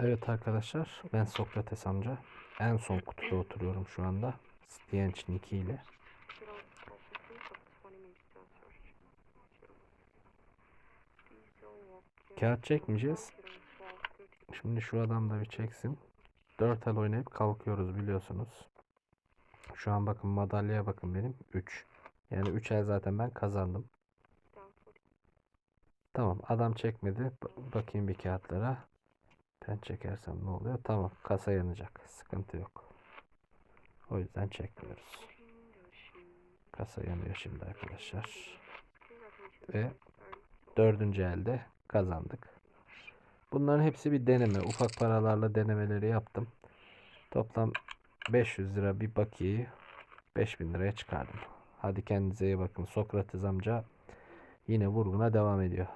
Evet arkadaşlar ben Sokrates amca. En son kutuda oturuyorum şu anda. Stiench Nicky ile. Kağıt çekmeyeceğiz. Şimdi şu adam da bir çeksin. 4 el oynayıp kalkıyoruz biliyorsunuz. Şu an bakın madalyaya bakın benim 3. Yani 3 el zaten ben kazandım. Tamam adam çekmedi. Ba- bakayım bir kağıtlara. Ben çekersem ne oluyor? Tamam kasa yanacak. Sıkıntı yok. O yüzden çekmiyoruz. Kasa yanıyor şimdi arkadaşlar. Ve dördüncü elde kazandık. Bunların hepsi bir deneme. Ufak paralarla denemeleri yaptım. Toplam 500 lira bir bakiyeyi 5000 liraya çıkardım. Hadi kendinize iyi bakın. Sokrates amca yine vurguna devam ediyor.